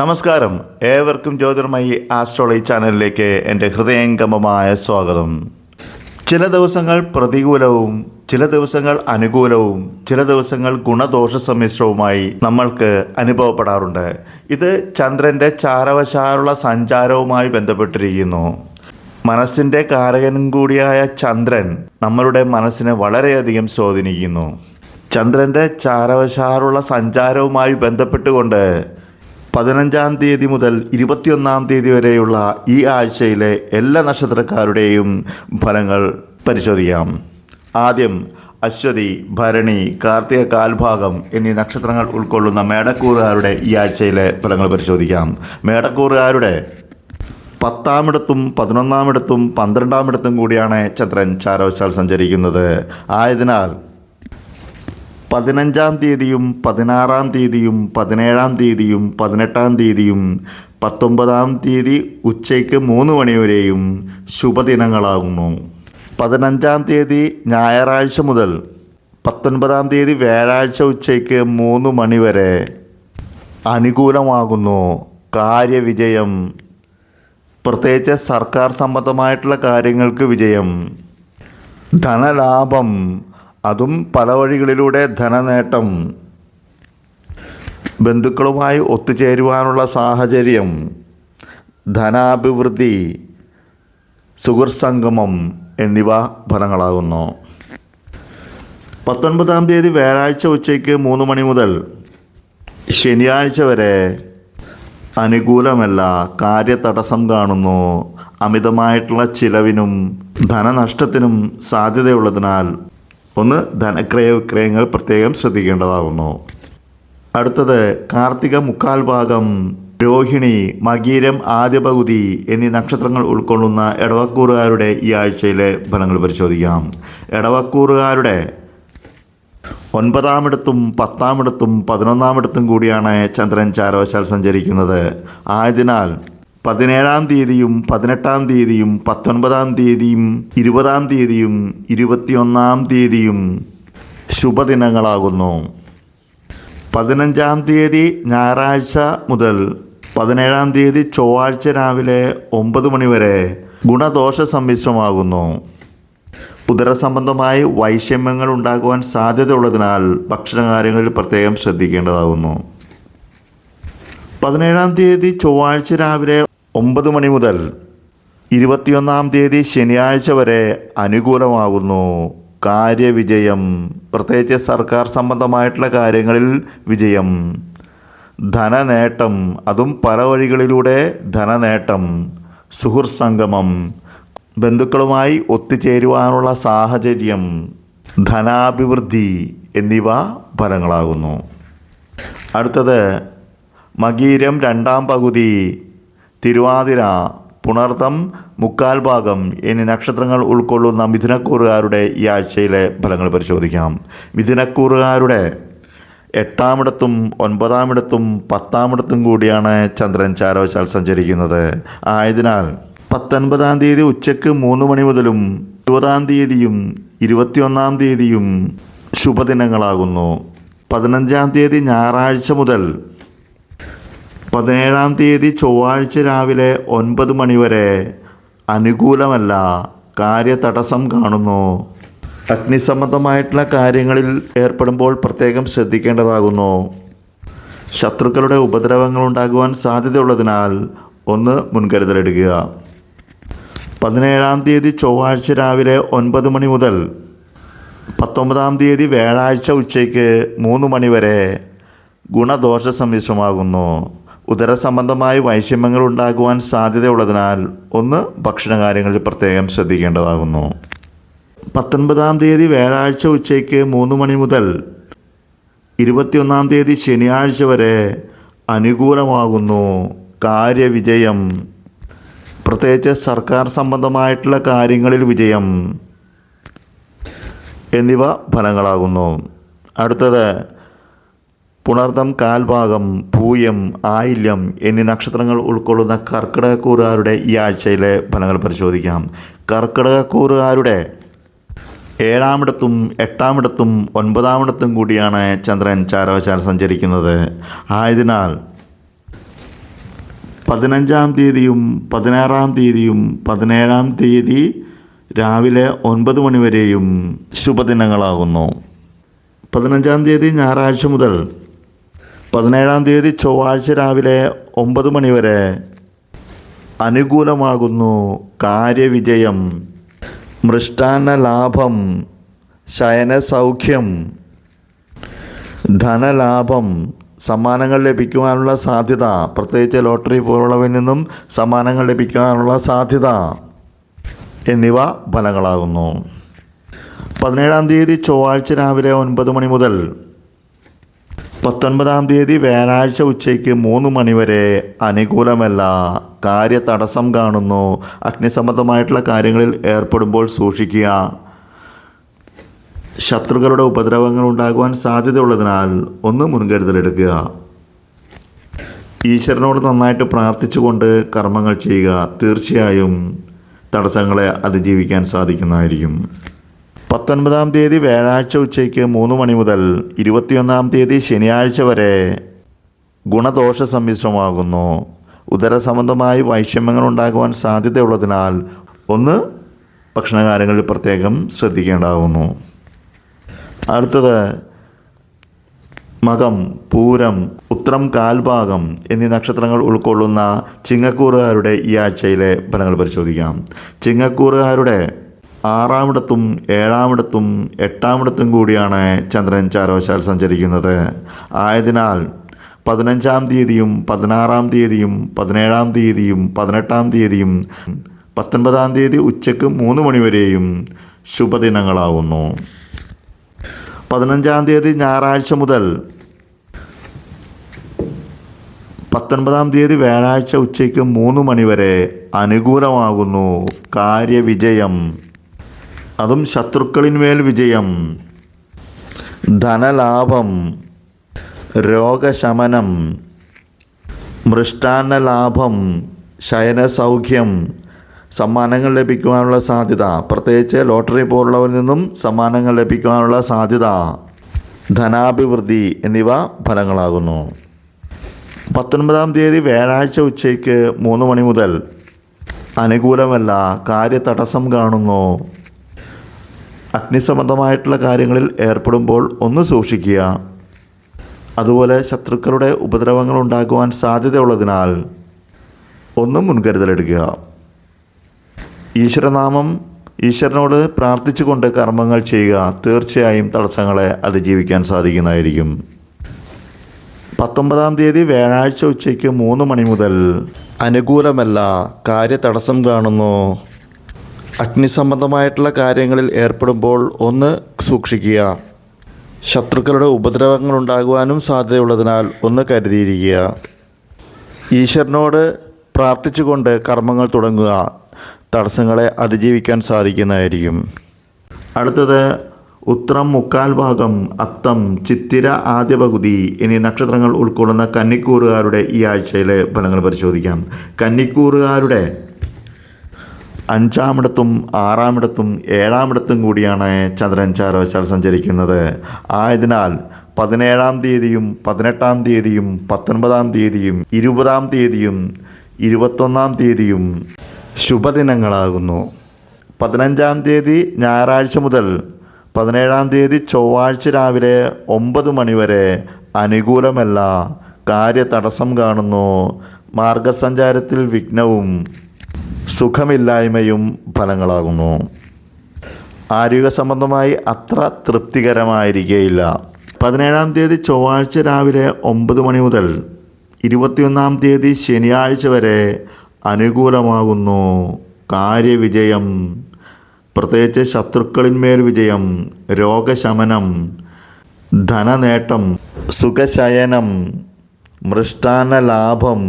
നമസ്കാരം. ഏവർക്കും ജ്യോതിർമയി ആസ്ട്രോളജി ചാനലിലേക്ക് എന്റെ ഹൃദയംഗമമായ സ്വാഗതം. ചില ദിവസങ്ങൾ പ്രതികൂലവും ചില ദിവസങ്ങൾ അനുകൂലവും ചില ദിവസങ്ങൾ ഗുണദോഷ സമ്മിശ്രവുമായി നമ്മൾക്ക് അനുഭവപ്പെടാറുണ്ട്. ഇത് ചന്ദ്രന്റെ ചാരവശാലുള്ള സഞ്ചാരവുമായി ബന്ധപ്പെട്ടിരിക്കുന്നു. മനസ്സിന്റെ കാരകനും കൂടിയായ ചന്ദ്രൻ നമ്മളുടെ മനസ്സിനെ വളരെയധികം സ്വാധീനിക്കുന്നു. ചന്ദ്രന്റെ ചാരവശാറുള്ള സഞ്ചാരവുമായി ബന്ധപ്പെട്ടുകൊണ്ട് പതിനഞ്ചാം തീയതി മുതൽ ഇരുപത്തിയൊന്നാം തീയതി വരെയുള്ള ഈ ആഴ്ചയിലെ എല്ലാ നക്ഷത്രക്കാരുടെയും ഫലങ്ങൾ പരിശോധിക്കാം. ആദ്യം അശ്വതി ഭരണി കാർത്തിക കാൽഭാഗം എന്നീ നക്ഷത്രങ്ങൾ ഉൾക്കൊള്ളുന്ന മേടക്കൂറുകാരുടെ ഈ ആഴ്ചയിലെ ഫലങ്ങൾ പരിശോധിക്കാം. മേടക്കൂറുകാരുടെ പത്താമിടത്തും പതിനൊന്നാമിടത്തും പന്ത്രണ്ടാമിടത്തും കൂടിയാണ് ചന്ദ്രൻ ചാരവശാൽ സഞ്ചരിക്കുന്നത്. ആയതിനാൽ പതിനഞ്ചാം തീയതിയും പതിനാറാം തീയതിയും പതിനേഴാം തീയതിയും പതിനെട്ടാം തീയതിയും പത്തൊമ്പതാം തീയതി ഉച്ചയ്ക്ക് മൂന്ന് മണിവരെയും ശുഭദിനങ്ങളാകുന്നു. പതിനഞ്ചാം തീയതി ഞായറാഴ്ച മുതൽ പത്തൊൻപതാം തീയതി വ്യാഴാഴ്ച ഉച്ചയ്ക്ക് മൂന്ന് മണിവരെ അനുകൂലമാകുന്നു. കാര്യവിജയം. പ്രത്യേകിച്ച് സർക്കാർ സംബന്ധമായിട്ടുള്ള കാര്യങ്ങൾക്ക് വിജയം. ധനലാഭം. അതും പല വഴികളിലൂടെ ധനനേട്ടം. ബന്ധുക്കളുമായി ഒത്തുചേരുവാനുള്ള സാഹചര്യം. ധനാഭിവൃദ്ധി സുഹൃത്സംഗമം എന്നിവ ഫലങ്ങളാകുന്നു. പത്തൊൻപതാം തീയതി വ്യാഴാഴ്ച ഉച്ചയ്ക്ക് മൂന്ന് മണി മുതൽ ശനിയാഴ്ച വരെ അനുകൂലമല്ല കാര്യതടസ്സം കാണുന്നു. അമിതമായിട്ടുള്ള ചിലവിനും ധനനഷ്ടത്തിനും സാധ്യതയുള്ളതിനാൽ ഒന്ന് ധനക്രയ വിക്രയങ്ങൾ പ്രത്യേകം ശ്രദ്ധിക്കേണ്ടതാകുന്നു അടുത്തത് കാർത്തിക മുക്കാൽ ഭാഗം രോഹിണി മകീരം ആദ്യ പകുതി എന്നീ നക്ഷത്രങ്ങൾ ഉൾക്കൊള്ളുന്ന എടവക്കൂറുകാരുടെ ഈ ആഴ്ചയിലെ ഫലങ്ങൾ പരിശോധിക്കാം. എടവക്കൂറുകാരുടെ ഒൻപതാമിടത്തും പത്താമിടത്തും പതിനൊന്നാമിടത്തും കൂടിയാണ് ചന്ദ്രൻ ചാരവശാൽ സഞ്ചരിക്കുന്നത്. ആയതിനാൽ പതിനേഴാം തീയതിയും പതിനെട്ടാം തീയതിയും പത്തൊൻപതാം തീയതിയും ഇരുപതാം തീയതിയും ഇരുപത്തിയൊന്നാം തീയതിയും ശുഭദിനങ്ങളാകുന്നു. പതിനഞ്ചാം തീയതി ഞായറാഴ്ച മുതൽ പതിനേഴാം തീയതി ചൊവ്വാഴ്ച രാവിലെ ഒമ്പത് മണിവരെ ഗുണദോഷ സമ്മിശ്രമാകുന്നു. ഉദരസംബന്ധമായി വൈഷമ്യങ്ങൾ ഉണ്ടാകുവാൻ സാധ്യതയുള്ളതിനാൽ ഭക്ഷണകാര്യങ്ങളിൽ പ്രത്യേകം ശ്രദ്ധിക്കേണ്ടതാകുന്നു. പതിനേഴാം തീയതി ചൊവ്വാഴ്ച രാവിലെ ഒമ്പത് മണി മുതൽ ഇരുപത്തിയൊന്നാം തീയതി ശനിയാഴ്ച വരെ അനുകൂലമാകുന്നു. കാര്യവിജയം. പ്രത്യേകിച്ച് സർക്കാർ സംബന്ധമായിട്ടുള്ള കാര്യങ്ങളിൽ വിജയം. ധനനേട്ടം. അതും പല വഴികളിലൂടെ ധനനേട്ടം. സുഹൃത്ത് സംഗമം ബന്ധുക്കളുമായി ഒത്തുചേരുവാനുള്ള സാഹചര്യം. ധനാഭിവൃദ്ധി എന്നിവ ഫലങ്ങളാകുന്നു. അടുത്തത് മകീരം രണ്ടാം പകുതി. തിരുവാതിര പുണർത്തം മുക്കാൽ ഭാഗം എന്നീ നക്ഷത്രങ്ങൾ ഉൾക്കൊള്ളുന്ന മിഥുനക്കൂറുകാരുടെ ഈ ആഴ്ചയിലെ ഫലങ്ങൾ പരിശോധിക്കാം. മിഥുനക്കൂറുകാരുടെ എട്ടാമിടത്തും ഒൻപതാമിടത്തും പത്താമിടത്തും കൂടിയാണ് ചന്ദ്രൻ ചാരവശാൽ സഞ്ചരിക്കുന്നത്. ആയതിനാൽ പത്തൊൻപതാം തീയതി ഉച്ചയ്ക്ക് മൂന്ന് മണി മുതലും ഇരുപതാം തീയതിയും ഇരുപത്തിയൊന്നാം തീയതിയും ശുഭദിനങ്ങളാകുന്നു. പതിനഞ്ചാം തീയതി ഞായറാഴ്ച മുതൽ പതിനേഴാം തീയതി ചൊവ്വാഴ്ച രാവിലെ ഒൻപത് മണിവരെ അനുകൂലമല്ല കാര്യതടസ്സം കാണുന്നു. അഗ്നിസംബന്ധമായിട്ടുള്ള കാര്യങ്ങളിൽ ഏർപ്പെടുമ്പോൾ പ്രത്യേകം ശ്രദ്ധിക്കേണ്ടതാകുന്നു. ശത്രുക്കളുടെ ഉപദ്രവങ്ങൾ ഉണ്ടാകുവാൻ സാധ്യതയുള്ളതിനാൽ ഒന്ന് മുൻകരുതലെടുക്കുക. പതിനേഴാം തീയതി ചൊവ്വാഴ്ച രാവിലെ ഒൻപത് മണി മുതൽ പത്തൊമ്പതാം തീയതി വ്യാഴാഴ്ച ഉച്ചയ്ക്ക് മൂന്ന് മണി വരെ ഗുണദോഷ സമ്മിശ്രമാകുന്നു ഉദരസംബന്ധമായി വൈഷമ്യങ്ങൾ ഉണ്ടാകുവാൻ സാധ്യതയുള്ളതിനാൽ ഒന്ന് ഭക്ഷണകാര്യങ്ങളിൽ പ്രത്യേകം ശ്രദ്ധിക്കേണ്ടതാകുന്നു. പത്തൊൻപതാം തീയതി വ്യാഴാഴ്ച ഉച്ചയ്ക്ക് മൂന്ന് മണി മുതൽ ഇരുപത്തിയൊന്നാം തീയതി ശനിയാഴ്ച വരെ അനുകൂലമാകുന്നു. കാര്യവിജയം. പ്രത്യേകിച്ച് സർക്കാർ സംബന്ധമായിട്ടുള്ള കാര്യങ്ങളിൽ വിജയം എന്നിവ ഫലങ്ങളാകുന്നു. അടുത്തത് പുണർദം കാൽഭാഗം പൂയം ആയില്യം എന്നീ നക്ഷത്രങ്ങൾ ഉൾക്കൊള്ളുന്ന കർക്കിടകക്കൂറുകാരുടെ ഈ ആഴ്ചയിലെ ഫലങ്ങൾ പരിശോധിക്കാം. കർക്കിടകക്കൂറുകാരുടെ ഏഴാമിടത്തും എട്ടാമിടത്തും ഒൻപതാമിടത്തും കൂടിയാണ് ചന്ദ്രൻ ചാരവശാൽ സഞ്ചരിക്കുന്നത്. ആയതിനാൽ പതിനഞ്ചാം തീയതിയും പതിനാറാം തീയതിയും പതിനേഴാം തീയതി രാവിലെ ഒൻപത് മണിവരെയും ശുഭദിനങ്ങളാകുന്നു. പതിനഞ്ചാം തീയതി ഞായറാഴ്ച മുതൽ പതിനേഴാം തീയതി ചൊവ്വാഴ്ച രാവിലെ ഒമ്പത് മണിവരെ അനുകൂലമാകുന്നു കാര്യവിജയം. മൃഷ്ടാന്ന ലാഭം ശയനസൗഖ്യം ധനലാഭം സമ്മാനങ്ങൾ ലഭിക്കുവാനുള്ള സാധ്യത പ്രത്യേകിച്ച് ലോട്ടറി പോലുള്ളവയിൽ നിന്നും സമ്മാനങ്ങൾ ലഭിക്കുവാനുള്ള സാധ്യത എന്നിവ ഫലങ്ങളാകുന്നു. പതിനേഴാം തീയതി ചൊവ്വാഴ്ച രാവിലെ ഒൻപത് മണി മുതൽ പത്തൊൻപതാം തീയതി വ്യാഴാഴ്ച ഉച്ചയ്ക്ക് മൂന്ന് മണിവരെ അനുകൂലമല്ല. കാര്യ തടസ്സം കാണുന്നു. അഗ്നിസംബന്ധമായിട്ടുള്ള കാര്യങ്ങളിൽ ഏർപ്പെടുമ്പോൾ സൂക്ഷിക്കുക. ശത്രുക്കളുടെ ഉപദ്രവങ്ങൾ ഉണ്ടാകുവാൻ സാധ്യതയുള്ളതിനാൽ ഒന്ന് മുൻകരുതലെടുക്കുക. ഈശ്വരനോട് നന്നായിട്ട് പ്രാർത്ഥിച്ചുകൊണ്ട് കർമ്മങ്ങൾ ചെയ്യുക തീർച്ചയായും തടസ്സങ്ങളെ അതിജീവിക്കാൻ സാധിക്കുന്നതായിരിക്കും. പത്തൊൻപതാം തീയതി വ്യാഴാഴ്ച ഉച്ചയ്ക്ക് മൂന്ന് മണി മുതൽ ഇരുപത്തിയൊന്നാം തീയതി ശനിയാഴ്ച വരെ ഗുണദോഷ സമ്മിശ്രമാകുന്നു. ഉദര സംബന്ധമായി വൈഷമ്യങ്ങൾ ഉണ്ടാകുവാൻ സാധ്യതയുള്ളതിനാൽ ഒന്ന് ഭക്ഷണകാര്യങ്ങളിൽ പ്രത്യേകം ശ്രദ്ധിക്കേണ്ടാകുന്നു അടുത്തത് മകം പൂരം ഉത്രം കാൽഭാഗം എന്നീ നക്ഷത്രങ്ങൾ ഉൾക്കൊള്ളുന്ന ചിങ്ങക്കൂറുകാരുടെ ഈ ആഴ്ചയിലെ ഫലങ്ങൾ പരിശോധിക്കാം. ചിങ്ങക്കൂറുകാരുടെ ആറാമിടത്തും ഏഴാമിടത്തും എട്ടാമിടത്തും കൂടിയാണ് ചന്ദ്രൻ ചാരോശാൽ സഞ്ചരിക്കുന്നത്. ആയതിനാൽ പതിനഞ്ചാം തീയതിയും പതിനാറാം തീയതിയും പതിനേഴാം തീയതിയും പതിനെട്ടാം തീയതിയും പത്തൊൻപതാം തീയതി ഉച്ചയ്ക്ക് മൂന്ന് മണിവരെയും ശുഭദിനങ്ങളാവുന്നു. പതിനഞ്ചാം തീയതി ഞായറാഴ്ച മുതൽ പത്തൊൻപതാം തീയതി വ്യാഴാഴ്ച ഉച്ചയ്ക്ക് മൂന്ന് മണിവരെ അനുകൂലമാകുന്നു കാര്യവിജയം. അതും ശത്രുക്കളിന്മേൽ വിജയം. ധനലാഭം രോഗശമനം മൃഷ്ടാന്ന ലാഭം ശയനസൗഖ്യം സമ്മാനങ്ങൾ ലഭിക്കുവാനുള്ള സാധ്യത പ്രത്യേകിച്ച് ലോട്ടറി പോലുള്ളവരിൽ നിന്നും സമ്മാനങ്ങൾ ലഭിക്കുവാനുള്ള സാധ്യത ധനാഭിവൃദ്ധി എന്നിവ ഫലങ്ങളാകുന്നു. പത്തൊൻപതാം തീയതി വ്യാഴാഴ്ച ഉച്ചയ്ക്ക് മൂന്ന് മണി മുതൽ അനുകൂലമല്ല കാര്യതടസ്സം കാണുന്നു. അഗ്നിസംബന്ധമായിട്ടുള്ള കാര്യങ്ങളിൽ ഏർപ്പെടുമ്പോൾ ഒന്ന് സൂക്ഷിക്കുക. അതുപോലെ ശത്രുക്കളുടെ ഉപദ്രവങ്ങൾ ഉണ്ടാകുവാൻ സാധ്യതയുള്ളതിനാൽ ഒന്നും മുൻകരുതലെടുക്കുക. ഈശ്വരനാമം ഈശ്വരനോട് പ്രാർത്ഥിച്ചുകൊണ്ട് കർമ്മങ്ങൾ ചെയ്യുക തീർച്ചയായും തടസ്സങ്ങളെ അതിജീവിക്കാൻ സാധിക്കുന്നതായിരിക്കും. പത്തൊമ്പതാം തീയതി വ്യാഴാഴ്ച ഉച്ചയ്ക്ക് മൂന്ന് മണി മുതൽ അനുകൂലമല്ല കാര്യതടസ്സം കാണുന്നു. അഗ്നിസംബന്ധമായിട്ടുള്ള കാര്യങ്ങളിൽ ഏർപ്പെടുമ്പോൾ ഒന്ന് സൂക്ഷിക്കുക. ശത്രുക്കളുടെ ഉപദ്രവങ്ങൾ ഉണ്ടാകുവാനും സാധ്യതയുള്ളതിനാൽ ഒന്ന് കരുതിയിരിക്കുക. ഈശ്വരനോട് പ്രാർത്ഥിച്ചുകൊണ്ട് കർമ്മങ്ങൾ തുടങ്ങുക. തടസ്സങ്ങളെ അതിജീവിക്കാൻ സാധിക്കുന്നതായിരിക്കും. അടുത്തത് ഉത്രം മുക്കാൽ ഭാഗം അത്തം ചിത്തിര ആദ്യ പകുതി എന്നീ നക്ഷത്രങ്ങൾ ഉൾക്കൊള്ളുന്ന കന്നിക്കൂറുകാരുടെ ഈ ആഴ്ചയിലെ ഫലങ്ങൾ പരിശോധിക്കാം. കന്നിക്കൂറുകാരുടെ അഞ്ചാമിടത്തും ആറാമിടത്തും ഏഴാമിടത്തും കൂടിയാണ് ചന്ദ്രൻ ചാരോച്ചാൽ സഞ്ചരിക്കുന്നത്. ആയതിനാൽ പതിനേഴാം തീയതിയും പതിനെട്ടാം തീയതിയും പത്തൊൻപതാം തീയതിയും ഇരുപതാം തീയതിയും ഇരുപത്തൊന്നാം തീയതിയും ശുഭദിനങ്ങളാകുന്നു. പതിനഞ്ചാം തീയതി ഞായറാഴ്ച മുതൽ പതിനേഴാം തീയതി ചൊവ്വാഴ്ച രാവിലെ ഒമ്പത് മണിവരെ അനുകൂലമല്ല കാര്യതടസ്സം കാണുന്നു. മാർഗസഞ്ചാരത്തിൽ വിഘ്നവും സുഖമില്ലായ്മയും ഫലങ്ങളാകുന്നു. ആരോഗ്യ സംബന്ധമായി അത്ര തൃപ്തികരമായിരിക്കുകയില്ല പതിനേഴാം തീയതി ചൊവ്വാഴ്ച രാവിലെ ഒമ്പത് മണി മുതൽ ഇരുപത്തിയൊന്നാം തീയതി ശനിയാഴ്ച വരെ അനുകൂലമാകുന്നു. കാര്യവിജയം പ്രത്യേകിച്ച് ശത്രുക്കളിന്മേൽ വിജയം രോഗശമനം ധനനേട്ടം സുഖശയനം മൃഷ്ടാന്ന ലാഭം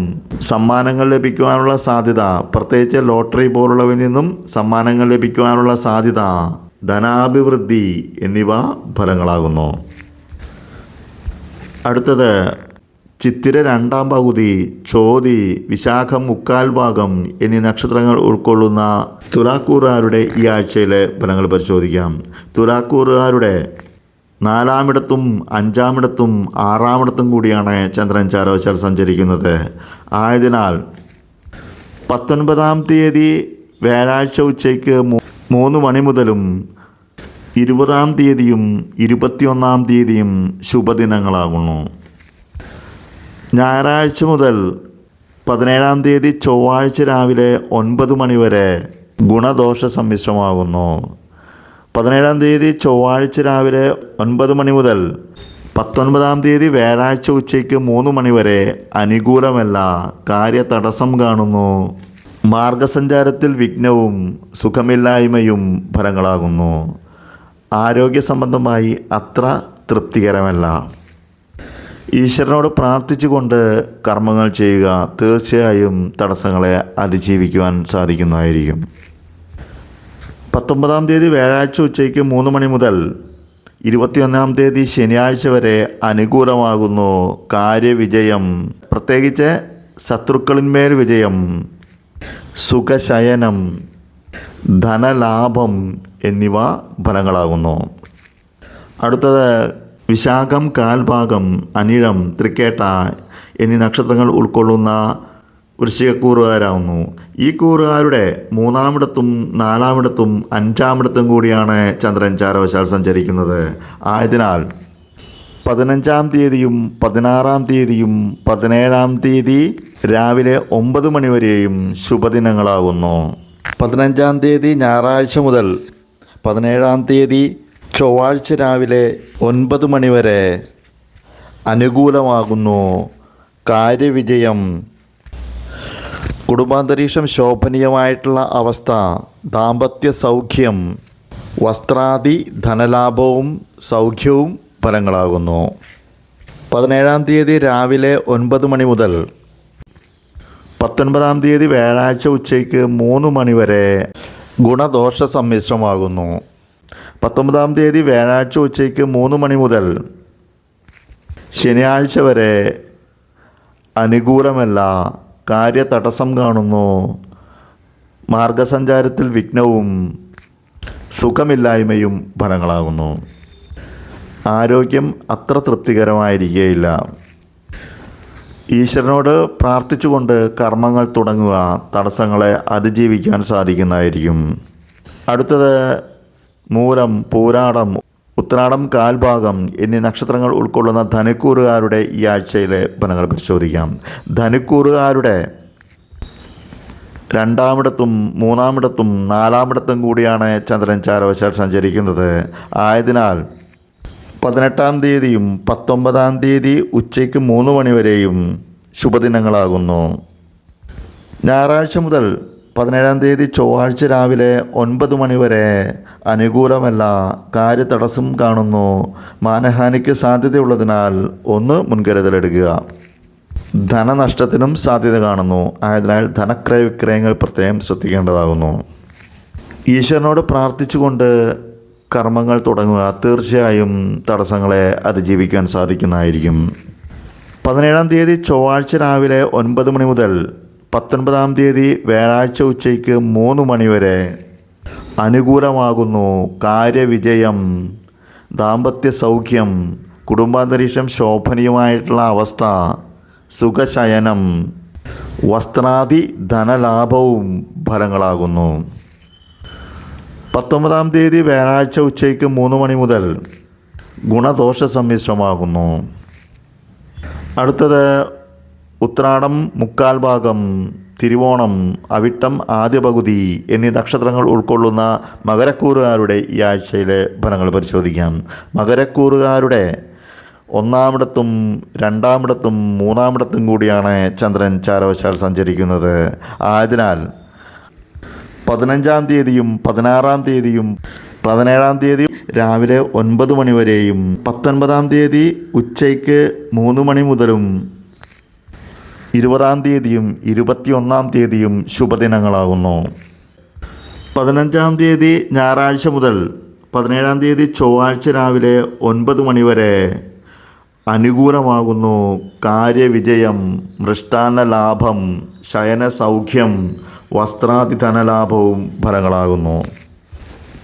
സമ്മാനങ്ങൾ ലഭിക്കുവാനുള്ള സാധ്യത പ്രത്യേകിച്ച് ലോട്ടറി പോലുള്ളവയിൽ നിന്നും സമ്മാനങ്ങൾ ലഭിക്കുവാനുള്ള സാധ്യത ധനാഭിവൃദ്ധി എന്നിവ ഫലങ്ങളാകുന്നു. അടുത്തത് ചിത്തിര രണ്ടാം പകുതി ചോതി വിശാഖം മുക്കാൽ ഭാഗം എന്നീ നക്ഷത്രങ്ങൾ ഉൾക്കൊള്ളുന്ന തുലാക്കൂറുകാരുടെ ഈ ആഴ്ചയിലെ ഫലങ്ങൾ പരിശോധിക്കാം. തുലാക്കൂറുകാരുടെ നാലാമിടത്തും അഞ്ചാമിടത്തും ആറാമിടത്തും കൂടിയാണ് ചന്ദ്രൻ ചാരോച്ചാൽ സഞ്ചരിക്കുന്നത്. ആയതിനാൽ പത്തൊൻപതാം തീയതി വ്യാഴാഴ്ച ഉച്ചയ്ക്ക് മൂന്ന് മണി മുതലും ഇരുപതാം തീയതിയും ഇരുപത്തിയൊന്നാം തീയതിയും ശുഭദിനങ്ങളാകുന്നു. ഞായറാഴ്ച മുതൽ പതിനേഴാം തീയതി ചൊവ്വാഴ്ച രാവിലെ ഒൻപത് മണിവരെ ഗുണദോഷ സമ്മിശ്രമാകുന്നു. പതിനേഴാം തീയതി ചൊവ്വാഴ്ച രാവിലെ ഒൻപത് മണി മുതൽ പത്തൊൻപതാം തീയതി വ്യാഴാഴ്ച ഉച്ചയ്ക്ക് മൂന്ന് മണി വരെ അനുകൂലമല്ല കാര്യ തടസ്സം കാണുന്നു. മാർഗസഞ്ചാരത്തിൽ വിഘ്നവും സുഖമില്ലായ്മയും ഫലങ്ങളാകുന്നു. ആരോഗ്യ സംബന്ധമായി അത്ര തൃപ്തികരമല്ല. ഈശ്വരനോട് പ്രാർത്ഥിച്ചുകൊണ്ട് കർമ്മങ്ങൾ ചെയ്യുക തീർച്ചയായും തടസ്സങ്ങളെ അതിജീവിക്കുവാൻ സാധിക്കുന്നതായിരിക്കും. പത്തൊമ്പതാം തീയതി വ്യാഴാഴ്ച ഉച്ചയ്ക്ക് മൂന്ന് മണി മുതൽ ഇരുപത്തിയൊന്നാം തീയതി ശനിയാഴ്ച വരെ അനുകൂലമാകുന്നു കാര്യവിജയം. പ്രത്യേകിച്ച് ശത്രുക്കളിന്മേൽ വിജയം. സുഖശയനം ധനലാഭം എന്നിവ ഫലങ്ങളാകുന്നു. അടുത്തത് വിശാഖം കാൽഭാഗം അനിഴം തൃക്കേട്ട എന്നീ നക്ഷത്രങ്ങൾ ഉൾക്കൊള്ളുന്ന വൃശ്ചികക്കൂറുകാരാവുന്നു. ഈ കൂറുകാരുടെ മൂന്നാമിടത്തും നാലാമിടത്തും അഞ്ചാമിടത്തും കൂടിയാണ് ചന്ദ്രൻ ചാരവശാൽ സഞ്ചരിക്കുന്നത്. ആയതിനാൽ പതിനഞ്ചാം തീയതിയും പതിനാറാം തീയതിയും പതിനേഴാം തീയതി രാവിലെ ഒമ്പത് മണി വരെയും ശുഭദിനങ്ങളാകുന്നു. പതിനഞ്ചാം തീയതി ഞായറാഴ്ച മുതൽ പതിനേഴാം തീയതി ചൊവ്വാഴ്ച രാവിലെ ഒൻപത് മണി വരെ അനുകൂലമാകുന്നു. കാര്യവിജയം കുടുംബാന്തരീക്ഷം ശോഭനീയമായിട്ടുള്ള അവസ്ഥ. ദാമ്പത്യ സൗഖ്യം. വസ്ത്രാദി ധനലാഭവും സൗഖ്യവും ഫലങ്ങളാകുന്നു. പതിനേഴാം തീയതി രാവിലെ ഒൻപത് മണി മുതൽ പത്തൊൻപതാം തീയതി വ്യാഴാഴ്ച ഉച്ചയ്ക്ക് മൂന്ന് മണിവരെ ഗുണദോഷ സമ്മിശ്രമാകുന്നു. പത്തൊമ്പതാം തീയതി വ്യാഴാഴ്ച ഉച്ചയ്ക്ക് മൂന്ന് മണി മുതൽ ശനിയാഴ്ച വരെ അനുകൂലമല്ല. കാര്യ തടസ്സം കാണുന്നു. മാർഗസഞ്ചാരത്തിൽ വിഘ്നവും സുഖമില്ലായ്മയും ഫലങ്ങളാകുന്നു. ആരോഗ്യം അത്ര തൃപ്തികരമായിരിക്കുകയില്ല ഈശ്വരനോട് പ്രാർത്ഥിച്ചുകൊണ്ട് കർമ്മങ്ങൾ തുടങ്ങുക തടസ്സങ്ങളെ അതിജീവിക്കാൻ സാധിക്കുന്നതായിരിക്കും. അടുത്തത് മൂലം പൂരാടം. ഉത്രാടം കാൽഭാഗം എന്നീ നക്ഷത്രങ്ങൾ ഉൾക്കൊള്ളുന്ന ധനുക്കൂറുകാരുടെ ഈ ആഴ്ചയിലെ ഫലങ്ങൾ പരിശോധിക്കാം. ധനുക്കൂറുകാരുടെ രണ്ടാമിടത്തും മൂന്നാമിടത്തും നാലാമിടത്തും കൂടിയാണ് ചന്ദ്രൻ ചാരവശാൽ സഞ്ചരിക്കുന്നത്. ആയതിനാൽ പതിനെട്ടാം തീയതിയും പത്തൊമ്പതാം തീയതി ഉച്ചയ്ക്ക് മൂന്ന് മണിവരെയും ശുഭദിനങ്ങളാകുന്നു. ഞായറാഴ്ച മുതൽ പതിനേഴാം തീയതി ചൊവ്വാഴ്ച രാവിലെ ഒൻപത് മണിവരെ അനുകൂലമല്ല കാര്യതടസ്സം കാണുന്നു. മാനഹാനിക്ക് സാധ്യതയുള്ളതിനാൽ ഒന്ന് മുൻകരുതലെടുക്കുക. ധനനഷ്ടത്തിനും സാധ്യത കാണുന്നു. ആയതിനാൽ ധനക്രയ വിക്രയങ്ങൾ പ്രത്യേകം ശ്രദ്ധിക്കേണ്ടതാകുന്നു. ഈശ്വരനോട് പ്രാർത്ഥിച്ചുകൊണ്ട് കർമ്മങ്ങൾ തുടങ്ങുക തീർച്ചയായും തടസ്സങ്ങളെ അതിജീവിക്കാൻ സാധിക്കുന്നതായിരിക്കും. പതിനേഴാം തീയതി ചൊവ്വാഴ്ച രാവിലെ ഒൻപത് മണി മുതൽ പത്തൊൻപതാം തീയതി വ്യാഴാഴ്ച ഉച്ചയ്ക്ക് മൂന്ന് മണിവരെ അനുകൂലമാകുന്നു കാര്യവിജയം ദാമ്പത്യ സൗഖ്യം കുടുംബാന്തരീക്ഷം ശോഭനീയമായിട്ടുള്ള അവസ്ഥ സുഖശയനം വസ്ത്രാദി ധനലാഭവും ഫലങ്ങളാകുന്നു. പത്തൊമ്പതാം തീയതി വ്യാഴാഴ്ച ഉച്ചയ്ക്ക് മൂന്ന് മണി മുതൽ ഗുണദോഷ സമ്മിശ്രമാകുന്നു. അടുത്തത് ഉത്രാടം മുക്കാൽ ഭാഗം തിരുവോണം അവിട്ടം ആദ്യ പകുതി എന്നീ നക്ഷത്രങ്ങൾ ഉൾക്കൊള്ളുന്ന മകരക്കൂറുകാരുടെ ഈ ആഴ്ചയിലെ ഫലങ്ങൾ പരിശോധിക്കാം. മകരക്കൂറുകാരുടെ ഒന്നാമിടത്തും രണ്ടാമിടത്തും മൂന്നാമിടത്തും കൂടിയാണ് ചന്ദ്രൻ ചാരവശാൽ സഞ്ചരിക്കുന്നത്. ആയതിനാൽ പതിനഞ്ചാം തീയതിയും പതിനാറാം തീയതിയും പതിനേഴാം തീയതി രാവിലെ ഒൻപത് മണി വരെയും പത്തൊൻപതാം തീയതി ഉച്ചയ്ക്ക് മൂന്ന് മണി മുതലും ഇരുപതാം തീയതിയും ഇരുപത്തിയൊന്നാം തീയതിയും ശുഭദിനങ്ങളാകുന്നു. പതിനഞ്ചാം തീയതി ഞായറാഴ്ച മുതൽ പതിനേഴാം തീയതി ചൊവ്വാഴ്ച രാവിലെ ഒൻപത് മണിവരെ അനുകൂലമാകുന്നു കാര്യവിജയം മൃഷ്ടാന്ന ലാഭം ശയന സൗഖ്യം വസ്ത്രാതി ധനലാഭവും ഫലങ്ങളാകുന്നു.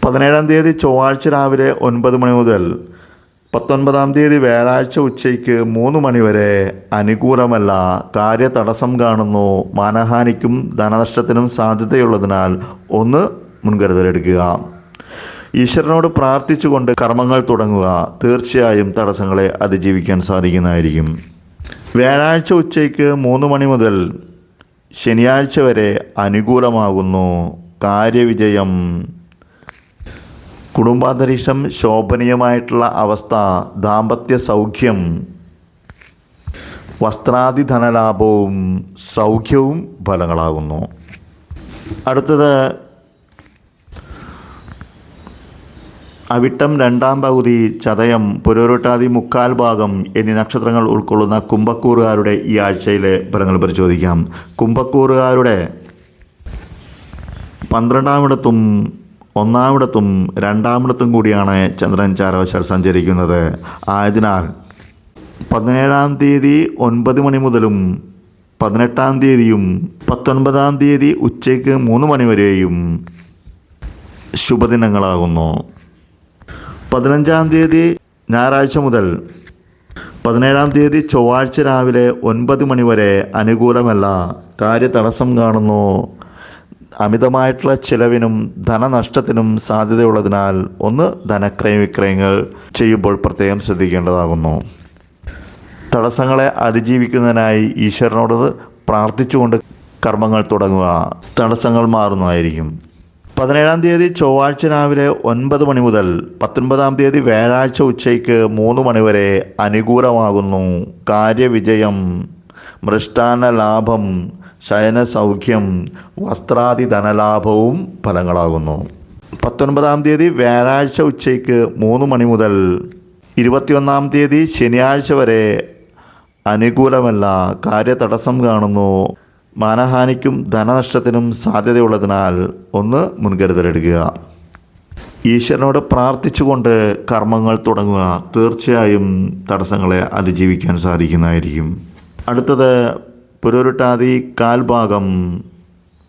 പതിനേഴാം തീയതി ചൊവ്വാഴ്ച രാവിലെ ഒൻപത് മണി മുതൽ പത്തൊൻപതാം തീയതി വ്യാഴാഴ്ച ഉച്ചയ്ക്ക് മൂന്ന് മണിവരെ അനുകൂലമല്ല കാര്യതടസ്സം കാണുന്നു. മാനഹാനിക്കും ധനനഷ്ടത്തിനും സാധ്യതയുള്ളതിനാൽ ഒന്ന് മുൻകരുതലെടുക്കുക. ഈശ്വരനോട് പ്രാർത്ഥിച്ചുകൊണ്ട് കർമ്മങ്ങൾ തുടങ്ങുക. തീർച്ചയായും തടസ്സങ്ങളെ അതിജീവിക്കാൻ സാധിക്കുന്നതായിരിക്കും. വ്യാഴാഴ്ച ഉച്ചയ്ക്ക് മൂന്ന് മണി മുതൽ ശനിയാഴ്ച വരെ അനുകൂലമാകുന്നു. കാര്യവിജയം. കുടുംബാന്തരീക്ഷം ശോഭനീയമായിട്ടുള്ള അവസ്ഥ ദാമ്പത്യ സൗഖ്യം വസ്ത്രാദി ധനലാഭവും സൗഖ്യവും ഫലങ്ങളാകുന്നു. അടുത്തത് അവിട്ടം രണ്ടാം പകുതി ചതയം പുരോരുട്ടാതി മുക്കാൽ ഭാഗം എന്നീ നക്ഷത്രങ്ങൾ ഉൾക്കൊള്ളുന്ന കുംഭക്കൂറുകാരുടെ ഈ ആഴ്ചയിലെ ഫലങ്ങൾ പരിശോധിക്കാം. കുംഭക്കൂറുകാരുടെ പന്ത്രണ്ടാമിടത്തും ഒന്നാമിടത്തും രണ്ടാമിടത്തും കൂടിയാണ് ചന്ദ്രൻ ചാരവശാൽ സഞ്ചരിക്കുന്നത്. ആയതിനാൽ പതിനേഴാം തീയതി ഒൻപത് മണി മുതലും പതിനെട്ടാം തീയതിയും പത്തൊൻപതാം തീയതി ഉച്ചയ്ക്ക് മൂന്ന് മണി വരെയും ശുഭദിനങ്ങളാകുന്നു. പതിനഞ്ചാം തീയതി ഞായറാഴ്ച മുതൽ പതിനേഴാം തീയതി ചൊവ്വാഴ്ച രാവിലെ ഒൻപത് മണി വരെ അനുകൂലമല്ല. കാര്യതടസ്സം കാണുന്നു. അമിതമായിട്ടുള്ള ചിലവിനും ധനനഷ്ടത്തിനും സാധ്യതയുള്ളതിനാൽ ഒന്ന് ധനക്രയ വിക്രയങ്ങൾ ചെയ്യുമ്പോൾ പ്രത്യേകം ശ്രദ്ധിക്കേണ്ടതാകുന്നു. തടസ്സങ്ങളെ അതിജീവിക്കുന്നതിനായി ഈശ്വരനോട് പ്രാർത്ഥിച്ചുകൊണ്ട് കർമ്മങ്ങൾ തുടങ്ങുക. തടസ്സങ്ങൾ മാറുന്നതായിരിക്കും. പതിനേഴാം തീയതി ചൊവ്വാഴ്ച രാവിലെ ഒൻപത് മണി മുതൽ പത്തൊൻപതാം തീയതി വ്യാഴാഴ്ച ഉച്ചയ്ക്ക് മൂന്ന് മണിവരെ അനുകൂലമാകുന്നു. കാര്യവിജയം മൃഷ്ടാന ലാഭം ശയന സൗഖ്യം വസ്ത്രാദി ധനലാഭവും ഫലങ്ങളാകുന്നു. പത്തൊൻപതാം തീയതി വ്യാഴാഴ്ച ഉച്ചയ്ക്ക് മൂന്ന് മണി മുതൽ ഇരുപത്തിയൊന്നാം തീയതി ശനിയാഴ്ച വരെ അനുകൂലമല്ല കാര്യതടസ്സം കാണുന്നു. മാനഹാനിക്കും ധനനഷ്ടത്തിനും സാധ്യതയുള്ളതിനാൽ ഒന്ന് മുൻകരുതലെടുക്കുക. ഈശ്വരനോട് പ്രാർത്ഥിച്ചുകൊണ്ട് കർമ്മങ്ങൾ തുടങ്ങുക. തീർച്ചയായും തടസ്സങ്ങളെ അതിജീവിക്കാൻ സാധിക്കുന്നതായിരിക്കും. അടുത്തത് പുരോരുട്ടാതി കാൽഭാഗം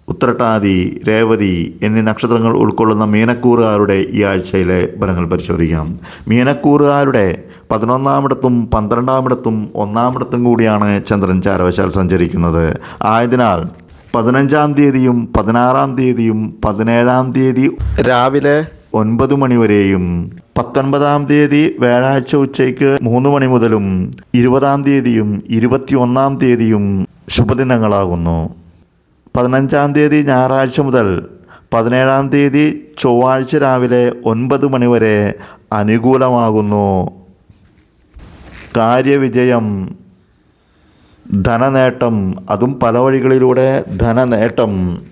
ഉത്രട്ടാതി രേവതി എന്നീ നക്ഷത്രങ്ങൾ ഉൾക്കൊള്ളുന്ന മീനക്കൂറുകാരുടെ ഈ ആഴ്ചയിലെ ഫലങ്ങൾ പരിശോധിക്കാം. മീനക്കൂറുകാരുടെ പതിനൊന്നാമിടത്തും പന്ത്രണ്ടാമിടത്തും ഒന്നാമിടത്തും കൂടിയാണ് ചന്ദ്രൻ ചാരവശാൽ സഞ്ചരിക്കുന്നത്. ആയതിനാൽ പതിനഞ്ചാം തീയതിയും പതിനാറാം തീയതിയും പതിനേഴാം തീയതി രാവിലെ ഒൻപത് മണി വരെയും പത്തൊൻപതാം തീയതി വ്യാഴാഴ്ച ഉച്ചയ്ക്ക് മൂന്ന് മണി മുതലും ഇരുപതാം തീയതിയും ഇരുപത്തിയൊന്നാം തീയതിയും ശുഭദിനങ്ങളാകുന്നു. പതിനഞ്ചാം തീയതി ഞായറാഴ്ച മുതൽ പതിനേഴാം തീയതി ചൊവ്വാഴ്ച രാവിലെ ഒൻപത് മണിവരെ അനുകൂലമാകുന്നു. കാര്യവിജയം ധനനേട്ടം അതും പല വഴികളിലൂടെ ധനനേട്ടം.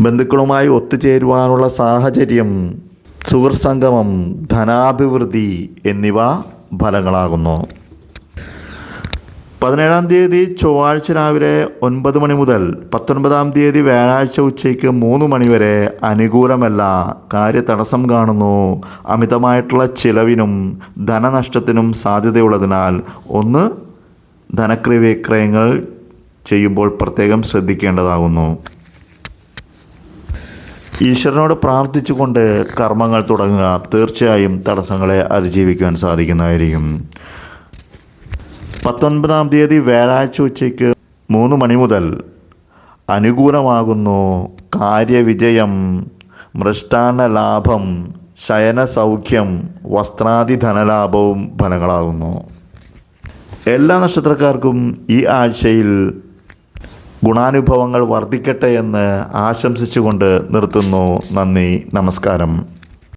ബന്ധുക്കളുമായി ഒത്തുചേരുവാനുള്ള സാഹചര്യം സുഹൃത്സംഗമം ധനാഭിവൃദ്ധി എന്നിവ ഫലങ്ങളാകുന്നു. പതിനേഴാം തീയതി ചൊവ്വാഴ്ച രാവിലെ ഒൻപത് മണി മുതൽ പത്തൊൻപതാം തീയതി വ്യാഴാഴ്ച ഉച്ചയ്ക്ക് മൂന്ന് മണി വരെ അനുകൂലമല്ല കാര്യതടസ്സം കാണുന്നു. അമിതമായിട്ടുള്ള ചിലവിനും ധനനഷ്ടത്തിനും സാധ്യതയുള്ളതിനാൽ ഒന്ന് ധനക്രയ വിക്രയങ്ങൾ ചെയ്യുമ്പോൾ പ്രത്യേകം ശ്രദ്ധിക്കേണ്ടതാകുന്നു. ഈശ്വരനോട് പ്രാർത്ഥിച്ചുകൊണ്ട് കർമ്മങ്ങൾ തുടങ്ങുക തീർച്ചയായും തടസ്സങ്ങളെ അതിജീവിക്കുവാൻ സാധിക്കുന്നതായിരിക്കും. പത്തൊൻപതാം തീയതി വ്യാഴാഴ്ച ഉച്ചയ്ക്ക് മൂന്ന് മണി മുതൽ അനുകൂലമാകുന്നു കാര്യവിജയം മൃഷ്ടാന്ന ലാഭം ശയന സൗഖ്യം വസ്ത്രാദി ധനലാഭവും ഫലങ്ങളാകുന്നു. എല്ലാ നക്ഷത്രക്കാർക്കും ഈ ആഴ്ചയിൽ ഗുണാനുഭവങ്ങൾ വർദ്ധിക്കട്ടെ എന്ന് ആശംസിച്ചുകൊണ്ട് നിർത്തുന്നു. നന്ദി നമസ്കാരം.